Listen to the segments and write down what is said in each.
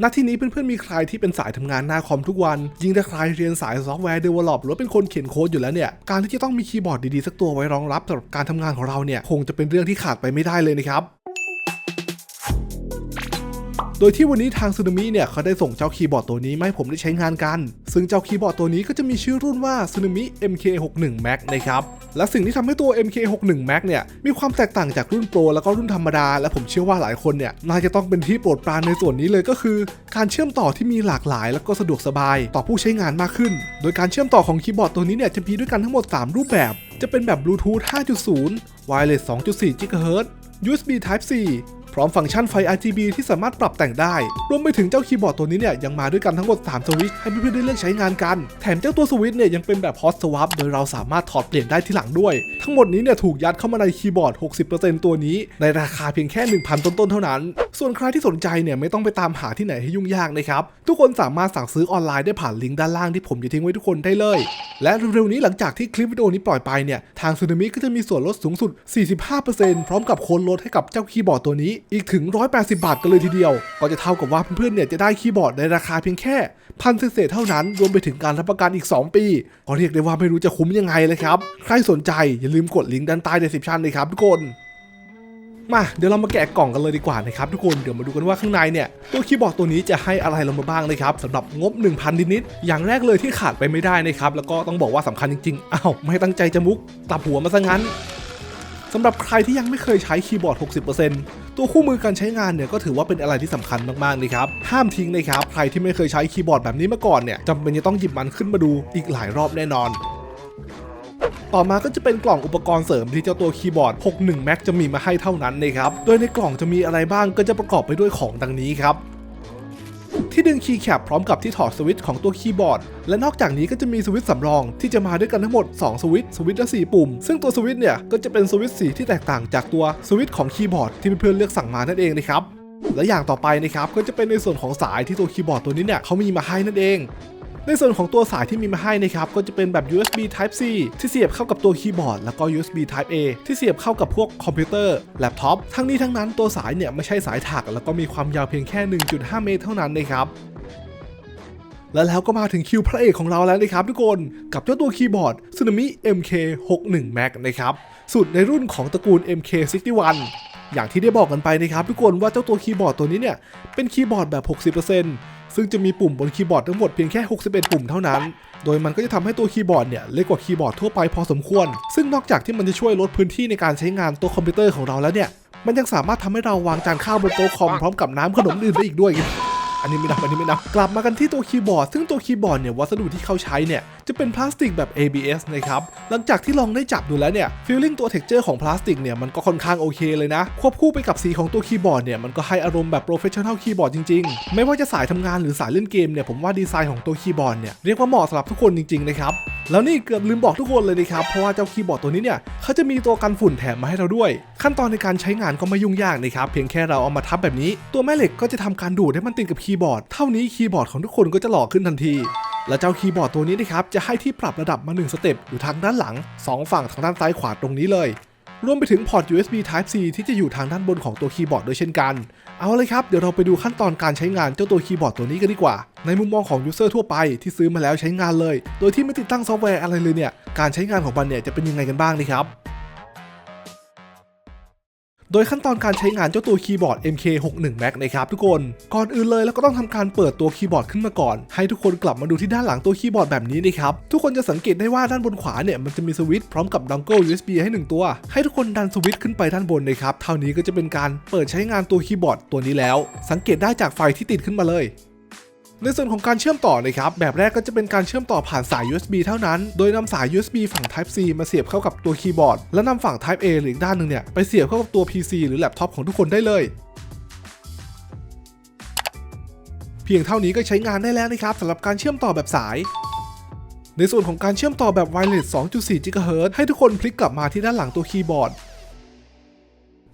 หน้าที่นี้เพื่อนๆมีใครที่เป็นสายทำงานหน้าคอมทุกวัน ยิ่งถ้าใครเรียนสายซอฟต์แวร์เดเวลลอปหรือเป็นคนเขียนโค้ดอยู่แล้วเนี่ย การที่จะต้องมีคีย์บอร์ดดีๆ สักตัวไว้รองรับสำหรับการทำงานของเราเนี่ย คงจะเป็นเรื่องที่ขาดไปไม่ได้เลยนะครับ โดยที่วันนี้ทางซูนามิเนี่ยเขาได้ส่งเจ้าคีย์บอร์ดตัวนี้มาให้ผมได้ใช้งานกัน ซึ่งเจ้าคีย์บอร์ดตัวนี้ก็จะมีชื่อรุ่นว่าซูนามิ MK61 Max นะครับ และสิ่งที่ทำให้ตัว MK61 Max เนี่ยมีความแตกต่างจากรุ่นโปรแล้วก็รุ่นธรรมดา และผมเชื่อว่าหลายคนเนี่ยน่าจะต้องเป็นที่โปรดปรานในส่วนนี้เลยก็คือ การเชื่อมต่อที่มีหลากหลาย แล้วก็สะดวกสบายต่อผู้ใช้งานมากขึ้น โดยการเชื่อมต่อของคีย์บอร์ดตัวนี้เนี่ยจะมีด้วยกันทั้งหมด 3 รูปแบบ จะเป็นแบบ Bluetooth 5.0 Wireless 2.4 GHz USB Type C พร้อมฟังก์ชันไฟ RGB ที่สามารถปรับแต่งได้ รวมไปถึงเจ้าคีย์บอร์ดตัวนี้เนี่ยยังมาด้วยกันทั้งหมด 3 สวิตช์ให้เพื่อนๆได้เลือกใช้งานกัน แถมเจ้าตัวสวิตช์เนี่ยยังเป็นแบบ hot swap โดยเราสามารถถอดเปลี่ยนได้ที่หลังด้วย ทั้งหมดนี้เนี่ยถูกยัดเข้ามาในคีย์บอร์ด 60%ตัวนี้ ในราคาเพียงแค่ 1,000 ต้นๆเท่านั้น ส่วนใครที่สนใจเนี่ยไม่ต้องไปตามหาที่ไหนให้ยุ่งยากนะครับทุกคนสามารถสั่งซื้อออนไลน์ได้ผ่านลิงก์ด้านล่างที่ผมจะทิ้งไว้ทุกคนได้เลย และเร็วๆนี้หลังจากที่คลิปวิดีโอนี้ปล่อยไปเนี่ยทางซูนามิก็จะมีส่วนลดสูงสุด 45%พร้อมกับโค้ดลดให้กับเจ้าคีย์บอร์ดตัวนี้อีกถึง 180 บาทกันเลยทีเดียว ก็จะเท่ากับว่าเพื่อนๆเนี่ยจะได้คีย์บอร์ดในราคาเพียงแค่พันเศษเท่านั้น รวมไปถึงการรับประกันอีก 2 ปีก็เรียกได้ว่าไม่รู้จะคุ้มยังไงเลยครับ ใครสนใจอย่าลืมกดลิงก์ด้านใต้ description เลยครับทุกคนมาเดี๋ยวเรามาแกะกล่องกันเลยดีกว่านะครับทุกคนเดี๋ยวมาดูกันว่าข้างในเนี่ยตัวคีย์บอร์ดตัวนี้จะให้อะไรเรามาบ้างนะครับสำหรับงบ 1,000นิดๆอย่างแรกเลยที่ขาดไปไม่ได้นะครับแล้วก็ต้องบอกว่าสำคัญจริงๆอ้าวไม่ตั้งใจจะมุกตับหัวมาซะงั้นสำหรับใครที่ยังไม่เคยใช้คีย์บอร์ด 60% ตัวคู่มือการใช้งานเนี่ยก็ถือว่าเป็นอะไรที่สำคัญมากๆเลยครับ ห้ามทิ้งนะครับ ใครที่ไม่เคยใช้คีย์บอร์ดแบบนี้มาก่อนเนี่ยจำเป็นจะต้องหยิบมันขึ้นมาดูอีกหลายรอบแน่นอนต่อมาก็จะเป็นกล่องอุปกรณ์เสริมที่เจ้าตัวคีย์บอร์ด 61 Max จะมีมาให้เท่านั้นนะครับ โดยในกล่องจะมีอะไรบ้างก็จะประกอบไปด้วยของดังนี้ครับ ที่ดึงคีย์แคปพร้อมกับที่ถอดสวิตช์ของตัวคีย์บอร์ด และนอกจากนี้ก็จะมีสวิตช์สำรองที่จะมาด้วยกันทั้งหมด 2 สวิตช์สวิตช์ละ4ปุ่ม ซึ่งตัวสวิตช์เนี่ยก็จะเป็นสวิตช์สีที่แตกต่างจากตัวสวิตช์ของคีย์บอร์ดที่เพื่อนๆเลือกสั่งมานั่นเองนะครับและอย่างต่อไปนะครับก็จะเป็นในส่วนของสายที่ตัวคีย์บอร์ดตัวนี้เนี่ยเขามีมาให้นั่นเอง ในส่วนของตัวสายที่มีมาให้นะครับก็จะเป็นแบบ USB Type C ที่เสียบเข้ากับตัวคีย์บอร์ดแล้วก็ USB Type A ที่เสียบเข้ากับพวกคอมพิวเตอร์แล็ปท็อปทั้งนี้ทั้งนั้นตัวสายเนี่ยไม่ใช่สายถัก แล้วก็มีความยาวเพียงแค่ 1.5 เมตรเท่านั้นนะครับและแล้วก็มาถึงคิวพระเอกของเราแล้วนะครับทุกคนกับเจ้าตัวคีย์บอร์ด Tsunami MK61 Max นะครับสุดในรุ่นของตระกูล MK61 อย่างที่ได้บอกกันไปนะครับทุกคนว่าเจ้าตัวคีย์บอร์ดตัวนี้เนี่ยเป็นคีย์บอร์ดแบบ 60% ซึ่งจะมีปุ่มบนคีย์บอร์ดทั้งหมดเพียงแค่ 61 ปุ่มเท่านั้น โดยมันก็จะทำให้ตัวคีย์บอร์ดเนี่ยเล็กกว่าคีย์บอร์ดทั่วไปพอสมควร ซึ่งนอกจากที่มันจะช่วยลดพื้นที่ในการใช้งานตัวคอมพิวเตอร์ของเราแล้วเนี่ย มันยังสามารถทำให้เราวางจานข้าวบนโต๊ะคอมพร้อมกับน้ำขนมอื่นได้อีกด้วย อันนี้ไม่นับอันนี้ไม่นับกลับมากันที่ตัวคีย์บอร์ด ซึ่งตัวคีย์บอร์ดเนี่ยวัสดุที่เขาใช้เนี่ยจะเป็นพลาสติกแบบ ABS นะครับหลังจากที่ลองได้จับดูแล้วเนี่ยฟีลลิ่งตัวเท็กเจอร์ของพลาสติกเนี่ยมันก็ค่อนข้างโอเคเลยนะ ควบคู่ไปกับสีของตัวคีย์บอร์ดเนี่ยมันก็ให้อารมณ์แบบโปรเฟชชั่น a ลคีย์บอร์ดจริงๆ ไม่ว่าจะสายทำงานหรือสายเล่นเกมเนี่ยผมว่าดีไซน์ของตัวคีย์บอร์ดเนี่ยเรียกว่าเหมาะสำหรับทุกคนจริงๆนะครับแล้วนี่เกือบลืมบอกทุกคนเลยนะครับเพราะว่าเจ้าคีย์บอร์ดตัวนี้เนี่ยเขาจะมีตัวกันฝุ่นแถมมาให้เราด้วย ขั้นตอนในการใช้งานก็ไม่ยุ่งยากนะครับเพียงแค่เราเอามาทับแบบนี้ ตัวแม่เหล็กก็จะทำการดูดให้มันติดกับคีย์บอร์ด เท่านี้คีย์บอร์ดของทุกคนก็จะหล่อขึ้นทันที และเจ้าคีย์บอร์ดตัวนี้นะครับจะให้ที่ปรับระดับมา 1 สเต็ปอยู่ทางด้านหลัง 2 ฝั่งทางด้านซ้ายขวาตรงนี้เลย รวมไปถึงพอร์ต USB Type C ที่จะอยู่ทางด้านบนของตัวคีย์บอร์ดด้วยเช่นกัน เอาเลยครับเดี๋ยวเราไปดูขั้นตอนการใช้งานเจ้าตัวคีย์บอร์ดตัวนี้กันดีกว่า ในมุมมองของยูเซอร์ทั่วไปที่ซื้อมาแล้วใช้งานเลย โดยที่ไม่ติดตั้งซอฟต์แวร์อะไรเลยเนี่ยการใช้งานของมันเนี่ยจะเป็นยังไงกันบ้างนะครับ โดยขั้นตอนการใช้งานเจ้าตัวคีย์บอร์ด MK61 Max นะครับทุกคน ก่อนอื่นเลยแล้วก็ต้องทำการเปิดตัวคีย์บอร์ดขึ้นมาก่อน ให้ทุกคนกลับมาดูที่ด้านหลังตัวคีย์บอร์ดแบบนี้นะครับ ทุกคนจะสังเกตได้ว่าด้านบนขวาเนี่ยมันจะมีสวิตช์พร้อมกับดองเกิล USB ให้ 1 ตัว ให้ทุกคนดันสวิตช์ขึ้นไปด้านบนนะครับ เท่านี้ก็จะเป็นการเปิดใช้งานตัวคีย์บอร์ดตัวนี้แล้ว สังเกตได้จากไฟที่ติดขึ้นมาเลย ในส่วนของการเชื่อมต่อนะครับแบบแรกก็จะเป็นการเชื่อมต่อผ่านสาย USB เท่านั้น โดยนำสาย USB ฝั่ง Type C มาเสียบเข้ากับตัวคีย์บอร์ด และนำฝั่ง Type A หรืออีกด้านหนึ่งเนี่ยไปเสียบเข้ากับตัว PC หรือแล็ปท็อปของทุกคนได้เลยเพียงเท่านี้ก็ใช้งานได้แล้วนะครับสำหรับการเชื่อมต่อแบบสาย ในส่วนของการเชื่อมต่อแบบ Wireless 2.4 GHz ให้ทุกคนพลิกกลับมาที่ด้านหลังตัวคีย์บอร์ด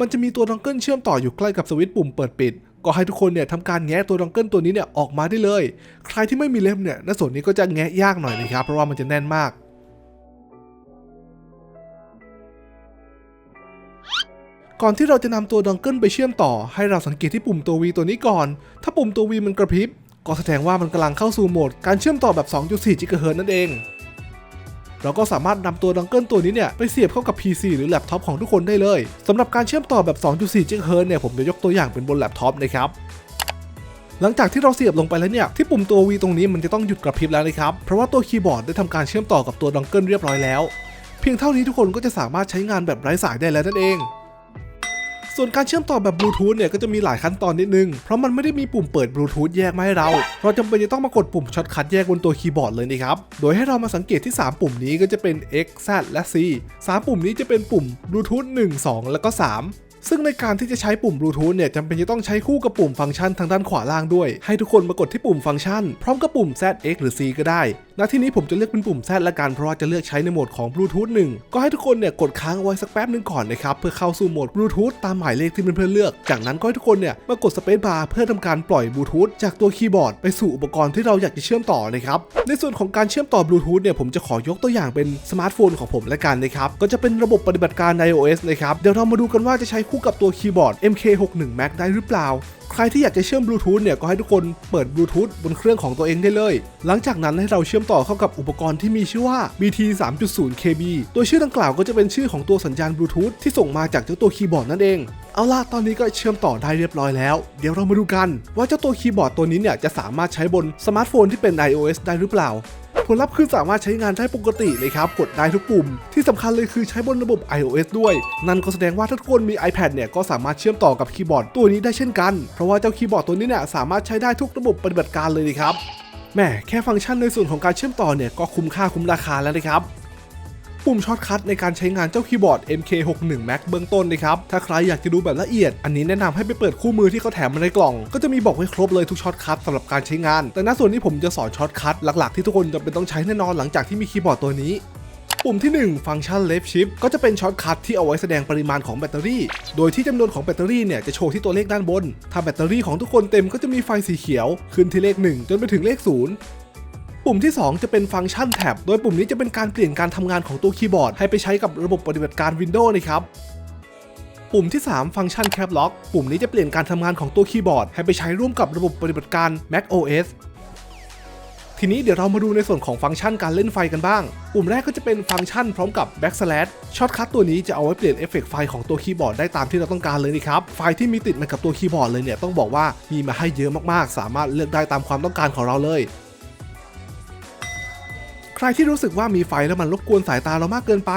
มันจะมีตัวดองเกิลเชื่อมต่ออยู่ใกล้กับสวิตช์ปุ่มเปิดปิด ก็ให้ทุกคนเนี่ยทำการแงะตัวดองเกิลตัวนี้เนี่ยออกมาได้เลย ใครที่ไม่มีเล่มเนี่ยในส่วนนี้ก็จะแงะยากหน่อยนะครับเพราะว่ามันจะแน่นมากก่อนที่เราจะนำตัวดองเกิลไปเชื่อมต่อ ให้เราสังเกตที่ปุ่มตัว V ตัวนี้ก่อน ถ้าปุ่มตัว V มันกระพริบ ก็แสดงว่ามันกำลังเข้าสู่โหมดการเชื่อมต่อแบบ 2.4 GHz นั่นเอง เราก็สามารถนำตัวดองเกิลตัวนี้เนี่ยไปเสียบเข้ากับ PC หรือแล็ปท็อปของทุกคนได้เลยสำหรับการเชื่อมต่อแบบ 2.4 GHz เนี่ยผมจะยกตัวอย่างเป็นบนแล็ปท็อปนะครับหลังจากที่เราเสียบลงไปแล้วเนี่ยที่ปุ่มตัว V ตรงนี้มันจะต้องหยุดกระพริบแล้วนะครับ เพราะว่าตัวคีย์บอร์ดได้ทำการเชื่อมต่อกับตัวดองเกิลเรียบร้อยแล้ว เพียงเท่านี้ทุกคนก็จะสามารถใช้งานแบบไร้สายได้แล้วนั่นเอง ส่วนการเชื่อมต่อแบบบลูทูธเนี่ยก็จะมีหลายขั้นตอนนิดนึง เพราะมันไม่ได้มีปุ่มเปิดบลูทูธแยกมาให้เรา เราจำเป็นจะต้องมากดปุ่มช็อตคัทแยกบนตัวคีย์บอร์ดเลยนะครับ โดยให้เรามาสังเกตที่ 3 ปุ่มนี้ก็จะเป็น X Z และ C 3 ปุ่มนี้จะเป็นปุ่มบลูทูธ1 2 แล้วก็ 3ซึ่งในการที่จะใช้ปุ่มบลูทูธเนี่ยจำเป็นจะต้องใช้คู่กับปุ่มฟังก์ชันทางด้านขวาล่างด้วย ให้ทุกคนมากดที่ปุ่มฟังก์ชัน พร้อมกับปุ่ม Z X หรือ C ก็ได้ณที่นี้ผมจะเลือกเป็นปุ่ม Z ละกันเพราะว่าจะเลือกใช้ในโหมดของบลูทูธ1ก็ให้ทุกคนเนี่ยกดค้างเอาไว้สักแป๊บหนึงก่อนนะครับเพื่อเข้าสู่โหมดบลูทูธตามหมายเลขที่เพื่อนๆเลือก จากนั้นก็ให้ทุกคนเนี่ยมากดสเปซบาร์เพื่อทำการปล่อยบลูทูธจากตัวคีย์บอร์ดไปสู่อุปกรณ์ที่เราอยากจะเชื่อมต่อนะครับในส่วนของการเชื่อมต่อบลูทูธเนี่ยผมจะขอยกตัวอย่างเป็นสมาร์ทโฟนของผมละกันนะครับก็จะเป็นระบบปฏิบัติการ iOS นะครับเดี๋ยวเรามาดูกันว่าจะใช้คู่กับตัวคีย์บอร์ด MK61 Mac ได้หรือเปล่า ใครที่อยากจะเชื่อมบลูทูธเนี่ยก็ให้ทุกคนเปิดบลูทูธบนเครื่องของตัวเองได้เลย หลังจากนั้นให้เราเชื่อมต่อเข้ากับอุปกรณ์ที่มีชื่อว่า BT 3.0 KB ตัวชื่อดังกล่าวก็จะเป็นชื่อของตัวสัญญาณบลูทูธที่ส่งมาจากเจ้าตัวคีย์บอร์ดนั่นเอง เอาล่ะตอนนี้ก็เชื่อมต่อได้เรียบร้อยแล้ว เดี๋ยวเรามาดูกัน ว่าเจ้าตัวคีย์บอร์ดตัวนี้เนี่ยจะสามารถใช้บนสมาร์ทโฟนที่เป็น iOS ได้หรือเปล่า ผลลัพธ์คือสามารถใช้งานได้ปกติเลยครับ กดได้ทุกปุ่ม ที่สำคัญเลยคือใช้บนระบบ iOS ด้วย นั่นก็แสดงว่าถ้าทุกคนมี iPad เนี่ยก็สามารถเชื่อมต่อกับคีย์บอร์ดตัวนี้ได้เช่นกัน เพราะว่าเจ้าคีย์บอร์ดตัวนี้เนี่ยสามารถใช้ได้ทุกระบบปฏิบัติการเลยนะครับแหมแค่ฟังก์ชันในส่วนของการเชื่อมต่อเนี่ยก็คุ้มค่าคุ้มราคาแล้วนะครับ ปุ่มช็อตคัทในการใช้งานเจ้าคีย์บอร์ด MK61 Max เบื้องต้นนะครับ ถ้าใครอยากจะดูแบบละเอียด อันนี้แนะนำให้ไปเปิดคู่มือที่เขาแถมมาในกล่อง ก็จะมีบอกไว้ครบเลยทุกช็อตคัทสำหรับการใช้งาน แต่ณส่วนนี้ผมจะสอนช็อตคัทหลักๆที่ทุกคนจะเป็นต้องใช้แน่นอนหลังจากที่มีคีย์บอร์ดตัวนี้ปุ่มที่ 1 ฟังก์ชัน Left Shift ก็จะเป็นช็อตคัทที่เอาไว้แสดงปริมาณของแบตเตอรี่ โดยที่จำนวนของแบตเตอรี่เนี่ยจะโชว์ที่ตัวเลขด้านบน ถ้าแบตเตอรี่ของทุกคนเต็มก็จะมีไฟสีเขียว ขึ้นที่เลข 1 จนไปถึงเลข 0 ปุ่มที่ 2 จะเป็นฟังก์ชันแท็บ โดยปุ่มนี้จะเป็นการเปลี่ยนการทำงานของตัวคีย์บอร์ด ให้ไปใช้กับระบบปฏิบัติการ Windows นะครับปุ่มที่ 3 ฟังก์ชัน Cap Lock ปุ่มนี้จะเปลี่ยนการทำงานของตัวคีย์บอร์ด ให้ไปใช้ร่วมกับระบบปฏิบัติการ Mac OS ทีนี้เดี๋ยวเรามาดูในส่วนของฟังก์ชันการเล่นไฟกันบ้าง ปุ่มแรกก็จะเป็นฟังก์ชันพร้อมกับ backslash ช็อตคัทตัวนี้จะเอาไว้เปลี่ยนเอฟเฟกต์ไฟของตัวคีย์บอร์ดได้ตามที่เราต้องการเลยนะครับ ไฟที่มีติดมากับตัวคีย์บอร์ดเลยเนี่ยต้องบอกว่ามีมาให้เยอะมากๆ สามารถเลือกได้ตามความต้องการของเราเลย รที่รู้สึกว่ามีไฟแล้วมันรบกวนสายตาเรามากเกินไป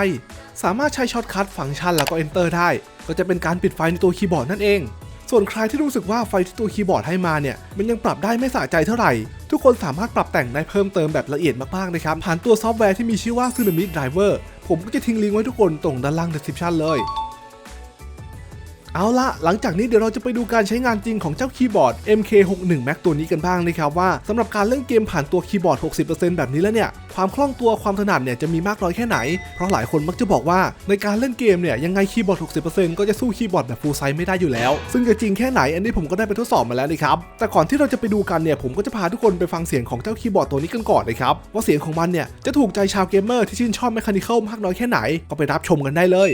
สามารถใช้ช็อตคัทฟังก์ชันแล้วก็ enter ได้ ก็จะเป็นการปิดไฟในตัวคีย์บอร์ดนั่นเอง ส่วนใครที่รู้สึกว่าไฟที่ตัวคีย์บอร์ดให้มาเนี่ย มันยังปรับได้ไม่สะใจเท่าไหร่ ทุกคนสามารถปรับแต่งได้เพิ่มเติมแบบละเอียดมากๆนะครับผ่านตัวซอฟต์แวร์ที่มีชื่อว่า Tsunami Driver ผมก็จะทิ้งลิงก์ไว้ทุกคนตรงด้านล่าง description เลย เอาละหลังจากนี้เดี๋ยวเราจะไปดูการใช้งานจริงของเจ้าคีย์บอร์ด MK61 Max ตัวนี้กันบ้างนะครับว่าสำหรับการเล่นเกมผ่านตัวคีย์บอร์ด 60%แบบนี้แล้วเนี่ยความคล่องตัวความถนัดเนี่ยจะมีมากน้อยแค่ไหน เพราะหลายคนมักจะบอกว่าในการเล่นเกมเนี่ยยังไงคีย์บอร์ด 60%ก็จะสู้คีย์บอร์ดแบบ full size ไม่ได้อยู่แล้ว ซึ่งจะจริงแค่ไหนอันนี้ผมก็ได้ไปทดสอบมาแล้วนะครับแต่ก่อนที่เราจะไปดูกันเนี่ยผมก็จะพาทุกคนไปฟังเสียงของเจ้าคีย์บอร์ดตัวนี้กันก่อนนะครับว่าเสียงของมันเนี่ยจะถูกใจชาวเกมเมอร์ที่ชื่นชอบแมคานิคอลมากน้อยแค่ไหนก็ไปรับชมกันได้เลย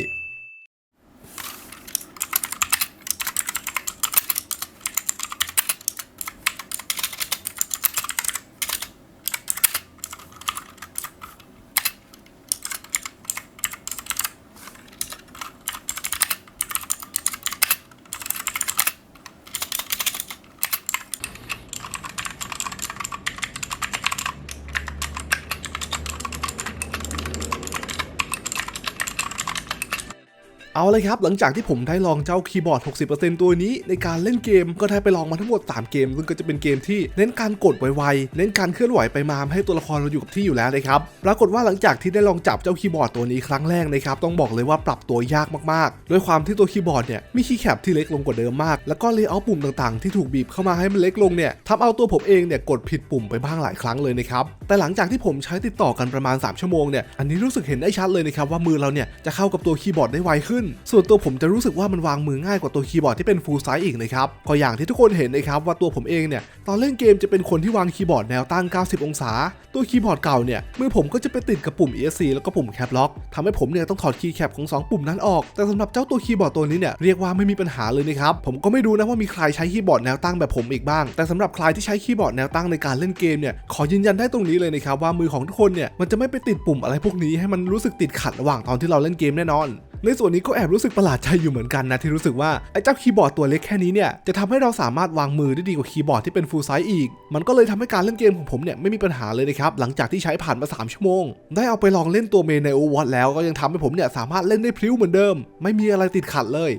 เอาเลยครับหลังจากที่ผมได้ลองเจ้าคีย์บอร์ด 60%ตัวนี้ในการเล่นเกมก็ได้ไปลองมาทั้งหมด 3 เกม ซึ่งก็จะเป็นเกมที่เน้นการกดไวๆเน้นการเคลื่อนไหวไปมาให้ตัวละครเราอยู่กับที่อยู่แล้วนะครับปรากฏว่าหลังจากที่ได้ลองจับเจ้าคีย์บอร์ดตัวนี้ครั้งแรกนะครับต้องบอกเลยว่าปรับตัวยากมากๆ ด้วยความที่ตัวคีย์บอร์ดเนี่ยมีคีย์แคปที่เล็กลงกว่าเดิมมาก แล้วก็เลเยอร์ปุ่มต่างๆ ที่ถูกบีบเข้ามาให้มันเล็กลงเนี่ยทำเอาตัวผมเองเนี่ยกดผิดปุ่มไปบ้างหลายครั้งเลยนะครับแต่หลังจากที่ผมใช้ติดต่อกันประมาณ 3 ชั่วโมงเนี่ย อันนี้รู้สึกเห็นได้ชัดเลยนะครับว่ามือเราเนี่ยจะเข้ากับตัวคีย์บอร์ดได้ไวขึ้น ส่วนตัวผมจะรู้สึกว่ามันวางมือง่ายกว่าตัวคีย์บอร์ดที่เป็น full size อีกนะครับ ก็อย่างที่ทุกคนเห็นนะครับว่าตัวผมเองเนี่ยตอนเล่นเกมจะเป็นคนที่วางคีย์บอร์ดแนวตั้ง 90 องศา ตัวคีย์บอร์ดเก่าเนี่ยมือผมก็จะไปติดกับปุ่ม ESC แล้วก็ปุ่ม Cap Lock ทำให้ผมเนี่ยต้องถอดคีย์แคปของสองปุ่มนั้นออก แต่สำหรับเจ้าตัวคีย์บอร์ดตัวนี้เนี่ยเรียกว่าไม่มีปัญหาเลยนะครับผมก็ไม่รู้นะว่ามีใครใช้คีย์บอร์ดแนวตั้งแบบผมอีกบ้าง แต่สำหรับใครที่ใช้คีย์บอร์ดแนวตั้งในการเล่นเกมเนี่ยขอยืนยันได้ตรงนี้เลยนะครับว่ามือของทุกคนเนี่ยมันจะไม่ไปติดปุ่มอะไรพวกนี้ให้มันรู้สึกติดขัดระหว่างตอนที่เราเล่นเกมแน่นอน ในส่วนนี้ก็แอบรู้สึกประหลาดใจอยู่เหมือนกันนะที่รู้สึกว่าไอ้เจ้าคีย์บอร์ดตัวเล็กแค่นี้เนี่ยจะทำให้เราสามารถวางมือได้ดีกว่าคีย์บอร์ดที่เป็น full size อีก มันก็เลยทำให้การเล่นเกมของผมเนี่ยไม่มีปัญหาเลยนะครับหลังจากที่ใช้ผ่านมา 3 ชั่วโมง ได้เอาไปลองเล่นตัวเมนใน Overwatch แล้วก็ยังทำให้ผมเนี่ยสามารถเล่นได้พริ้วเหมือนเดิม ไม่มีอะไรติดขัดเลย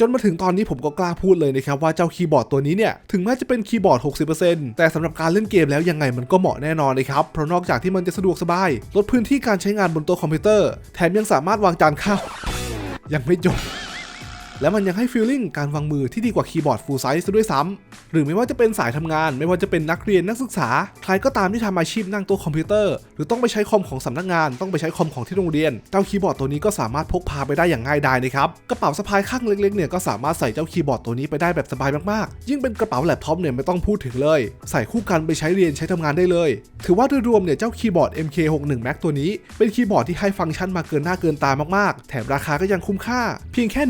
จนมาถึงตอนนี้ผมก็กล้าพูดเลยนะครับว่าเจ้าคีย์บอร์ดตัวนี้เนี่ยถึงแม้จะเป็นคีย์บอร์ด 60%แต่สำหรับการเล่นเกมแล้วยังไงมันก็เหมาะแน่นอนนะครับเพราะนอกจากที่มันจะสะดวกสบาย ลดพื้นที่การใช้งานบนโต๊ะคอมพิวเตอร์ แถมยังสามารถวางจานข้าวยังไม่จบ และมันยังให้ฟีลลิ่งการวางมือที่ดีกว่าคีย์บอร์ด full size ซะด้วยซ้ำหรือไม่ว่าจะเป็นสายทำงาน ไม่ว่าจะเป็นนักเรียนนักศึกษา ใครก็ตามที่ทำอาชีพนั่งโต๊ะคอมพิวเตอร์ หรือต้องไปใช้คอมของสำนักงาน ต้องไปใช้คอมของที่โรงเรียน เจ้าคีย์บอร์ดตัวนี้ก็สามารถพกพาไปได้อย่างง่ายดายนะครับกระเป๋าสะพายข้างเล็กๆเนี่ยก็สามารถใส่เจ้าคีย์บอร์ดตัวนี้ไปได้แบบสบายมากๆ ยิ่งเป็นกระเป๋าแล็ปท็อปเนี่ยไม่ต้องพูดถึงเลย ใส่คู่กันไปใช้เรียนใช้ทำงานได้เลย ถือว่าโดยรวมเนี่ยเจ้าคีย์บอร์ด MK61 Max ตัวนี้เป็นคีย์บอร์ดที่ให้ฟังก์ชันมาเกินหน้าเกินตามากๆ แถมราคาก็ยังคุ้มค่าเพียงแค่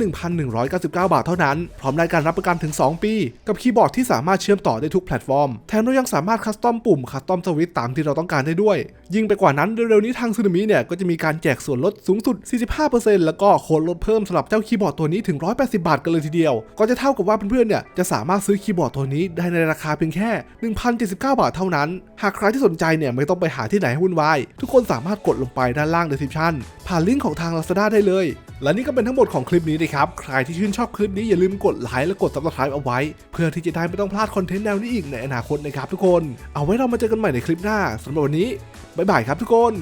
199 บาทเท่านั้น พร้อมได้การรับประกันถึง 2 ปี กับคีย์บอร์ดที่สามารถเชื่อมต่อได้ทุกแพลตฟอร์ม แถมเรายังสามารถคัสตอมปุ่มคัสตอมสวิตช์ตามที่เราต้องการได้ด้วยยิ่งไปกว่านั้นเร็วๆนี้ทางซูนามิเนี่ยก็จะมีการแจกส่วนลดสูงสุด 45%แล้วก็โค้ดลดเพิ่มสำหรับเจ้าคีย์บอร์ดตัวนี้ถึง 180 บาทกันเลยทีเดียว ก็จะเท่ากับว่าเพื่อนๆเนี่ยจะสามารถซื้อคีย์บอร์ดตัวนี้ได้ในราคาเพียงแค่ 1,079 บาทเท่านั้น หากใครที่สนใจเนี่ยไม่ต้องไปหาที่ไหนให้วุ่นวายทุกคนสามารถกดลงไปด้านล่าง description ผ่านลิงก์ของทาง Lazada ได้เลย และนี่ก็เป็นทั้งหมดของคลิปนี้นะครับใครที่ชื่นชอบคลิปนี้อย่าลืมกดไลค์และกด subscribe เอาไว้ เพื่อที่จะได้ไม่ต้องพลาดคอนเทนต์แนวนี้อีกในอนาคตนะครับทุกคน เอาไว้เรามาเจอกันใหม่ในคลิปหน้าสำหรับวันนี้บ๊ายบายครับทุกคน